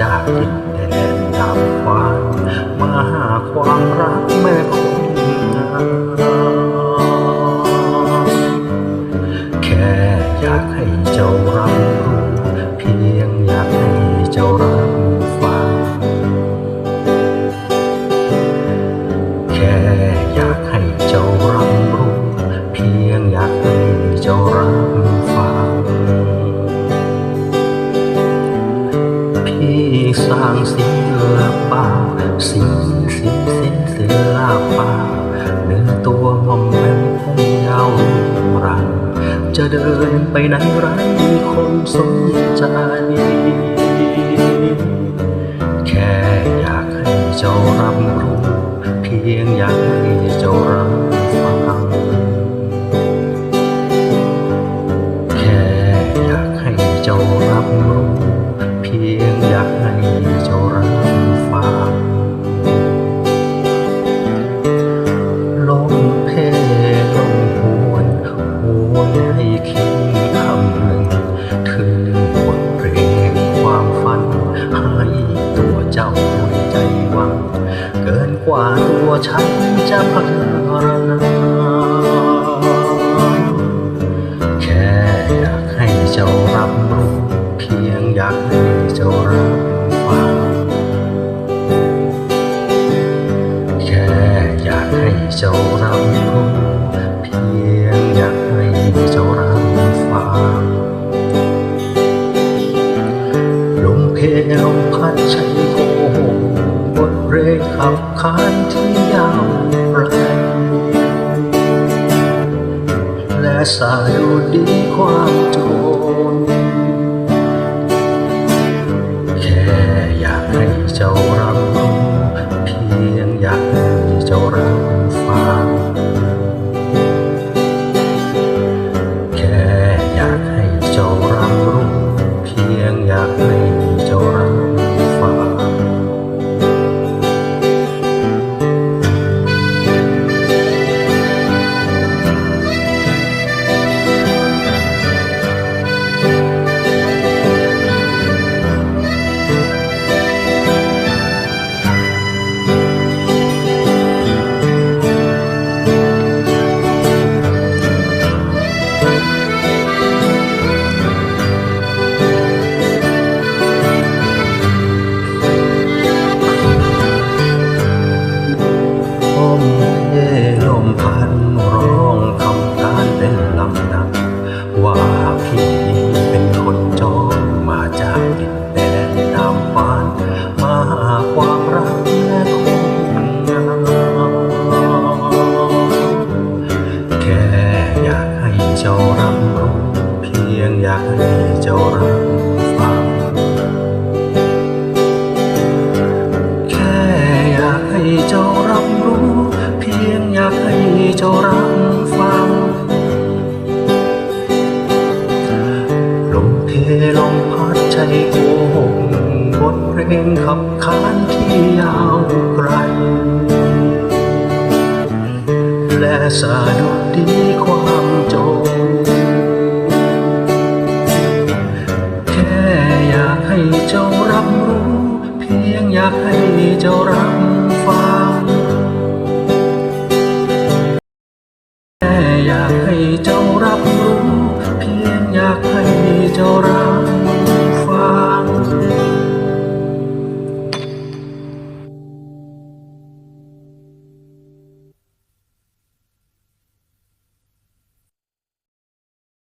จากดินแดนดำความาหาความรักแม่คงงาม สร้างศิลปะศิลป์ศิลป์ศิลป์ศิลปะเนื้อตัวมอมแมมผมยาวรังจะเดินไปไหนไรคนสนใจ บทเพลงขับคานที่ยาวไกลและสายดีความโจ ลมเย่ลมพัดร้องคำการเป็นลำดับว่าพี่เป็นคนจรมาจากดินแดนดำปานมาหาความรักและคนงามแค่อยากให้เจ้ารับรู้เพียงอยากให้เจ้ารับ ลมพัดใจโกหกบทเพลงขับขานที่ยาวไกล และสะดุดดีความจงแค่อยากให้เจ้ารับรู้ เพียงอยากให้เจ้ารับฟังแค่อยากให้เจ้ารับรู้ เพียงอยากให้เจ้ารับ